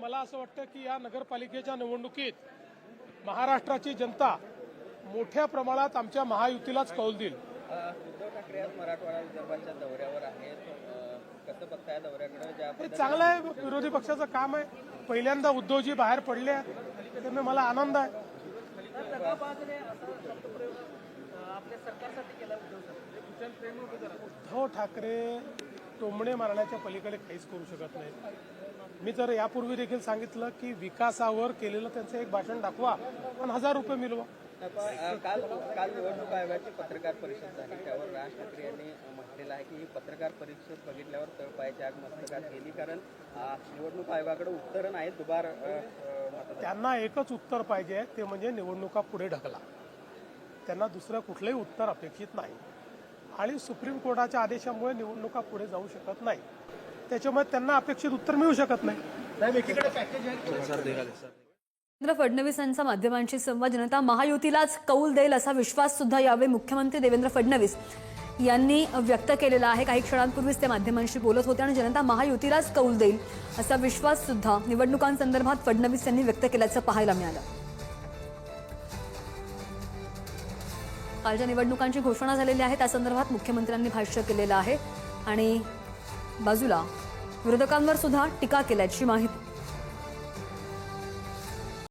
मला असं वाटतं की या नगरपालिकेच्या निवडणुकीत महाराष्ट्राची जनता मोठ्या प्रमाणात आमच्या महायुतीलाच कौल देईल. उद्धव ठाकरे आज मराठवाडा विदर्भाच्या दौऱ्यावर आहेत. अ, कसं बघताय दौऱ्याकडे? ज्या हे चांगलं आहे विरोधी पक्षाचं काम आहे. पहिल्यांदा उद्धवजी बाहेर पडले आहेत. त्यामुळे मला आनंद आहे. उद्धव ठाकरे टोमणे मारण्याच्या पलीकडे काहीच करू शकत नाही. मी तर यापूर्वी देखील सांगितलं की विकासावर केलेलं त्यांचं एक भाषण दाखवा पण हजार रुपये मिळवा. काल काल निवडणूक आयोगाची पत्रकार परिषद झाली. त्यावर राज ठाकरे यांनी म्हटलेलं आहे की ही पत्रकार परिषद बघितल्यावर तळपायाची आग मस्तकात गेली कारण निवडणूक आयोगाकडे उत्तरं नाहीत दुबार त्यांना एकच उत्तर पाहिजे ते म्हणजे निवडणुका पुढे ढकला. त्यांना दुसरं कुठलंही उत्तर अपेक्षित नाही. आणि सुप्रीम कोर्टाच्या आदेशामुळे निवडणुका पुढे जाऊ शकत नाही त्याच्यामुळे त्यांना अपेक्षित उत्तर मिळू शकत नाही. एकीकडे पॅकेज आहे. देवेंद्र फडणवीस यांचा माध्यमांशी संवाद जनता महायुतीलाच कौल देईल असा विश्वास सुद्धा यावेळी मुख्यमंत्री देवेंद्र फडणवीस यांनी व्यक्त केलेला आहे. काही क्षणांपूर्वीच ते माध्यमांशी बोलत होते आणि जनता महायुतीलाच कौल देईल असा विश्वास सुद्धा निवडणुकांसंदर्भात फडणवीस यांनी व्यक्त केल्याचं पाहायला मिळालं. कालच्या निवडणुकांची घोषणा झालेली आहे. त्या संदर्भात मुख्यमंत्र्यांनी भाष्य केलेलं आहे. आणि बाजूला विरोधकांवर सुद्धा टीका केल्याची माहिती